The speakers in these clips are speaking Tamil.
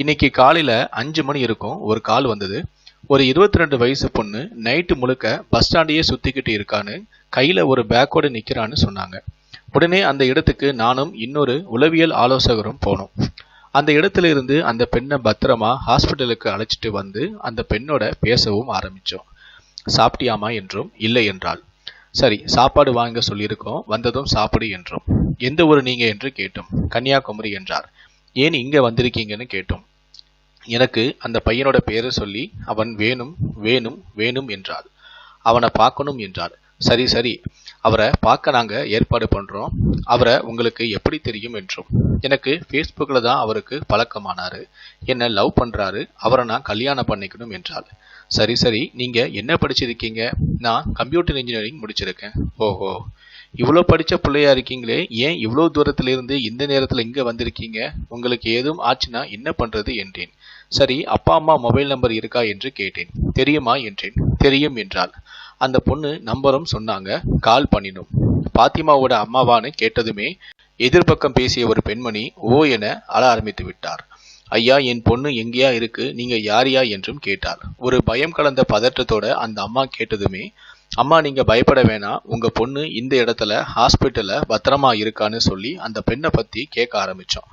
இன்னைக்கு காலையில் அஞ்சு மணி இருக்கும் ஒரு கால் வந்தது. ஒரு இருபத்தி ரெண்டு வயசு பொண்ணு நைட்டு முழுக்க பஸ் ஸ்டாண்டையே சுற்றிக்கிட்டு இருக்கான்னு கையில் ஒரு பேக்கோடு நிற்கிறான்னு சொன்னாங்க. உடனே அந்த இடத்துக்கு நானும் இன்னொரு உளவியல் ஆலோசகரும் போனோம். அந்த இடத்துல இருந்து அந்த பெண்ணை பத்திரமா ஹாஸ்பிட்டலுக்கு அழைச்சிட்டு வந்து அந்த பெண்ணோட பேசவும் ஆரம்பித்தோம் சாப்பிட்டியாமா என்றும் இல்லை என்றால் சரி சாப்பாடு வாங்க சொல்லியிருக்கோம் வந்ததும் சாப்பிடு என்றும். எந்த ஊர் நீங்க என்று கேட்டோம். கன்னியாகுமரி என்றார். ஏன் இங்கே வந்திருக்கீங்கன்னு கேட்டோம். எனக்கு அந்த பையனோட பேரை சொல்லி அவன் வேணும் வேணும் வேணும் என்றாள். அவனை பார்க்கணும் என்றார் சரி சரி அவரை பார்க்க நாங்கள் ஏற்பாடு பண்ணுறோம் அவரை உங்களுக்கு எப்படி தெரியும் என்றும். எனக்கு ஃபேஸ்புக்கில் தான் அவருக்கு பழக்கமானாரு. என்னை லவ் பண்ணுறாரு அவரை நான் கல்யாணம் பண்ணிக்கணும் என்றாள். சரி சரி நீங்கள் என்ன படிச்சிருக்கீங்க? நான் கம்ப்யூட்டர் இன்ஜினியரிங் முடிச்சிருக்கேன். ஓஹோ. இவ்வளோ படித்த பிள்ளையா இருக்கீங்களே? ஏன் இவ்வளோ தூரத்திலிருந்து இந்த நேரத்தில் இங்கே வந்திருக்கீங்க? உங்களுக்கு ஏதும் ஆச்சுன்னா என்ன பண்ணுறது என்றேன். சரி அப்பா அம்மா மொபைல் நம்பர் இருக்கா என்று கேட்டேன். தெரியுமா என்றேன். தெரியும் என்றால் அந்த பொண்ணு நம்பரும் சொன்னாங்க கால் பண்ணினோம். பாத்திமாவோட அம்மாவான்னு கேட்டதுமே எதிர்பக்கம் பேசிய ஒரு பெண்மணி ஓ என அழ ஆரம்பித்து விட்டார். ஐயா என் பொண்ணு எங்கேயா இருக்கு? நீங்க யாரியா என்றும் கேட்டார் ஒரு பயம் கலந்த பதற்றத்தோட அந்த அம்மா கேட்டதுமே அம்மா நீங்கள் பயப்பட வேணாம் உங்கள் பொண்ணு இந்த இடத்துல ஹாஸ்பிட்டலில் பத்திரமா இருக்கான்னு சொல்லி அந்த பெண்ணை பற்றி கேட்க ஆரம்பித்தோம்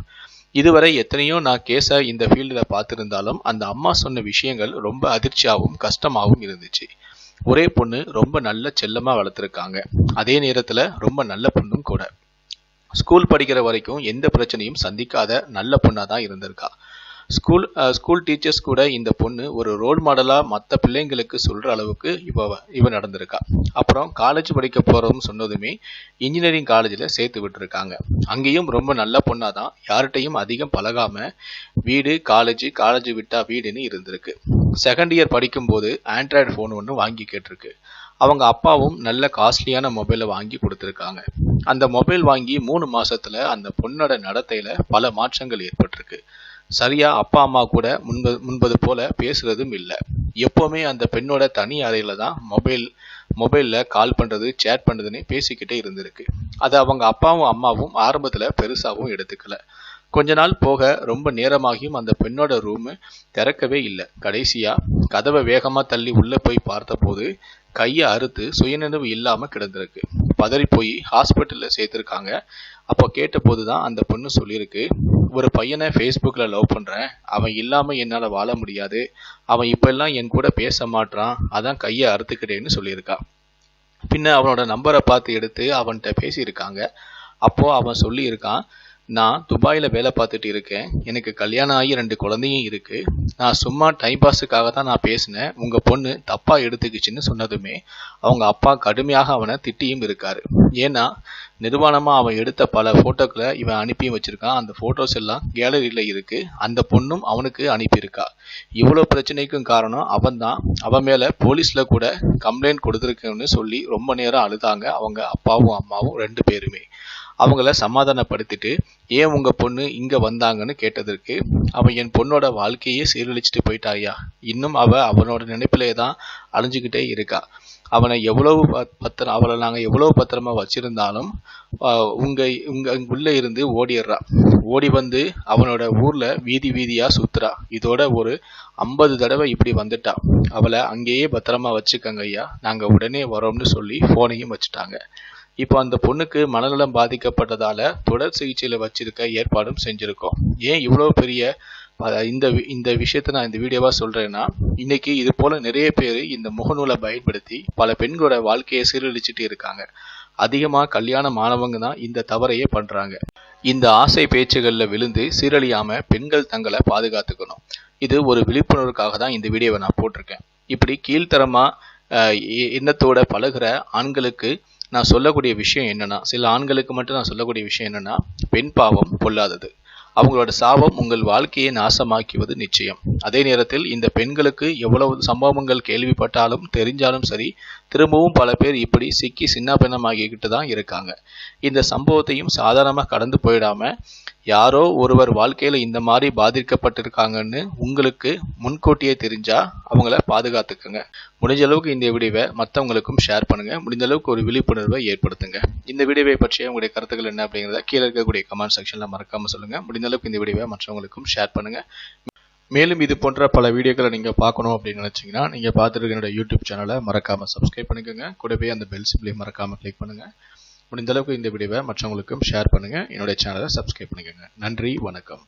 இதுவரை எத்தனையோ நான் கேஸை இந்த ஃபீல்டில் பார்த்துருந்தாலும் அந்த அம்மா சொன்ன விஷயங்கள் ரொம்ப அதிர்ச்சியாகவும் கஷ்டமாகவும் இருந்துச்சு. ஒரே பொண்ணு ரொம்ப நல்ல செல்லமாக வளர்த்துருக்காங்க. அதே நேரத்தில் ரொம்ப நல்ல பொண்ணும் கூட. ஸ்கூல் படிக்கிற வரைக்கும் எந்த பிரச்சனையும் சந்திக்காத நல்ல பொண்ணாக தான் இருந்திருக்கா. ஸ்கூல் ஸ்கூல் டீச்சர்ஸ் கூட இந்த பொண்ணு ஒரு ரோல் மாடலாக மற்ற பிள்ளைங்களுக்கு சொல்கிற அளவுக்கு இப்போ இவ நடந்திருக்கா. அப்புறம் காலேஜ் படிக்க போகிறதும் சொன்னதுமே இன்ஜினியரிங் காலேஜில் சேர்த்து விட்டுருக்காங்க. அங்கேயும் ரொம்ப நல்ல பொண்ணாக தான். யார்கிட்டையும் அதிகம் பழகாமல் வீடு காலேஜ் காலேஜ் விட்டா வீடுன்னு இருந்திருக்கு. செகண்ட் இயர் படிக்கும்போது ஆண்ட்ராய்டு ஃபோன் ஒன்று வாங்கி கேட்டிருக்கு. அவங்க அப்பாவும் நல்ல காஸ்ட்லியான மொபைலை வாங்கி கொடுத்துருக்காங்க. அந்த மொபைல் வாங்கி மூணு மாசத்துல அந்த பொண்ணோட நடத்தையில பல மாற்றங்கள் ஏற்பட்டிருக்கு. சரியா அப்பா அம்மா கூட முன்பது முன்பது போல பேசுறதும் இல்லை. எப்போவுமே அந்த பெண்ணோட தனி அறையில தான் மொபைல் மொபைலில் கால் பண்ணுறது சேட் பண்ணுறதுன்னு பேசிக்கிட்டே இருந்திருக்கு. அதை அவங்க அப்பாவும் அம்மாவும் ஆரம்பத்தில் பெருசாகவும் எடுத்துக்கல. கொஞ்ச நாள் போக ரொம்ப நேரமாகியும் அந்த பெண்ணோட ரூமு திறக்கவே இல்லை. கடைசியா கதவை வேகமா தள்ளி உள்ள போய் பார்த்தபோது கையை அறுத்து சுயநினைவு இல்லாமல் கிடந்திருக்கு. பதறி போய் ஹாஸ்பிட்டலில் சேர்த்துருக்காங்க. அப்போ கேட்டபோது தான் அந்த பொண்ணு சொல்லியிருக்கு ஒரு பையனை ஃபேஸ்புக்கில் லவ் பண்ணுறேன் அவன் இல்லாமல் என்னால் வாழ முடியாது. அவன் இப்பெல்லாம் என் கூட பேச மாட்றான். அதான் கையை அறுத்துக்கிட்டேன்னு சொல்லியிருக்கா. பின்ன அவனோட நம்பரை பார்த்து எடுத்து அவன்கிட்ட பேசியிருக்காங்க. அப்போது அவன் சொல்லியிருக்கான் நான் துபாயில் வேலை பார்த்துட்டு இருக்கேன். எனக்கு கல்யாணம் ஆகி ரெண்டு குழந்தையும் இருக்குது நான் சும்மா டைம் பாஸுக்காக தான் நான் பேசினேன். உங்கள் பொண்ணு தப்பாக எடுத்துக்கிச்சின்னு சொன்னதுமே அவங்க அப்பா கடுமையாக அவனை திட்டியும் இருக்காரு. ஏன்னா நிர்வாணமாக அவன் எடுத்த பல ஃபோட்டோக்களை இவன் அனுப்பியும் வச்சுருக்கான். அந்த ஃபோட்டோஸ் எல்லாம் கேலரியில் இருக்குது அந்த பொண்ணும் அவனுக்கு அனுப்பியிருக்கா. இவ்வளோ பிரச்சனைக்கும் காரணம் அவன் தான். அவன் மேலே போலீஸில் கூட கம்ப்ளைண்ட் கொடுத்துருக்குன்னு சொல்லி ரொம்ப நேரம் அழுதாங்க அவங்க அப்பாவும் அம்மாவும் ரெண்டு பேருமே. அவங்கள சமாதானப்படுத்திட்டு ஏன் உங்கள் பொண்ணு இங்கே வந்தாங்கன்னு கேட்டதற்கு அவன் என் பொண்ணோட வாழ்க்கையே சீரழிச்சிட்டு போயிட்டாயா இன்னும் அவள் அவனோட நினைப்பிலே தான் அழிஞ்சுக்கிட்டே இருக்கா. அவனை எவ்வளவு பத்திரம் அவளை நாங்கள் எவ்வளவு பத்திரமா வச்சிருந்தாலும் உங்கள் உங்கள் உள்ளே இருந்து ஓடிடுறா. ஓடி வந்து அவனோட ஊரில் வீதி வீதியாக சுற்றுறா இதோட ஒரு ஐம்பது தடவை இப்படி வந்துட்டா. அவளை அங்கேயே பத்திரமா வச்சுக்கங்க ஐயா நாங்கள் உடனே வரோம்னு சொல்லி ஃபோனையும் வச்சுட்டாங்க. இப்போ அந்த பொண்ணுக்கு மனநலம் பாதிக்கப்பட்டதால தொடர் சிகிச்சையில் வச்சிருக்க ஏற்பாடும் செஞ்சுருக்கோம். ஏன் இவ்வளோ பெரிய இந்த இந்த விஷயத்தை நான் இந்த வீடியோவாக சொல்கிறேன்னா இன்னைக்கு இது போல நிறைய பேர் இந்த முகநூலை பயன்படுத்தி பல பெண்களோட வாழ்க்கையை சீரழிச்சிட்டு இருக்காங்க. அதிகமாக கல்யாணம் ஆனவங்க தான் இந்த தவறையே பண்ணுறாங்க இந்த ஆசை பேச்சுகளில் விழுந்து சீரழியாமல் பெண்கள் தங்களை பாதுகாத்துக்கணும். இது ஒரு விழிப்புணர்வுக்காக தான் இந்த வீடியோவை நான் போட்டிருக்கேன். இப்படி கீழ்த்தரமாக எண்ணத்தோட பழகிற ஆண்களுக்கு நான் சொல்லக்கூடிய விஷயம் என்னென்னா சில ஆண்களுக்கு மட்டும் நான் சொல்லக்கூடிய விஷயம் என்னன்னா பெண் பாவம் பொல்லாதது. அவங்களோட சாபம் உங்கள் வாழ்க்கையை நாசமாக்குவது நிச்சயம். அதே நேரத்தில் இந்த பெண்களுக்கு எவ்வளவு சம்பவங்கள் கேள்விப்பட்டாலும் தெரிஞ்சாலும் சரி திரும்பவும் பல பேர் இப்படி சிக்கி சின்ன பின்னமாகிக்கிட்டு தான் இருக்காங்க. இந்த சம்பவத்தையும் சாதாரணமாக கடந்து போயிடாமல் யாரோ ஒருவர் வாழ்க்கையில் இந்த மாதிரி பாதிக்கப்பட்டிருக்காங்கன்னு உங்களுக்கு முன்கூட்டியே தெரிஞ்சா அவங்கள பாதுகாத்துக்குங்க. முடிஞ்ச அளவுக்கு இந்த வீடியோவை மற்றவங்களுக்கும் ஷேர் பண்ணுங்க. முடிஞ்ச அளவுக்கு ஒரு விழிப்புணர்வை ஏற்படுத்துங்க. இந்த வீடியோவை பற்றிய உங்களுடைய கருத்துக்கள் என்ன அப்படிங்கிறத கீழே இருக்கக்கூடிய கமெண்ட் செக்ஷனில் மறக்காமல் சொல்லுங்கள் முடிஞ்ச அளவுக்கு இந்த வீடியோவை மற்றவங்களுக்கும் ஷேர் பண்ணுங்கள் மேலும் இது போன்ற பல வீடியோக்களை நீங்கள் பார்க்கணும் அப்படின்னு நினச்சிங்கன்னா நீங்கள் பார்த்துருக்க என்னோட யூடியூப் சேனலை மறக்காமல் சப்ஸ்கிரைப் பண்ணிக்கோங்க. கூடவே அந்த பெல் சிப்லையும் மறக்காமல் கிளிக் பண்ணுங்கள் முடிந்த அளவுக்கு இந்த வீடியோவை மற்றவங்களுக்கும் ஷேர் பண்ணுங்கள் என்னுடைய சேனலை சப்ஸ்கிரைப் பண்ணிக்கோங்க. நன்றி வணக்கம்.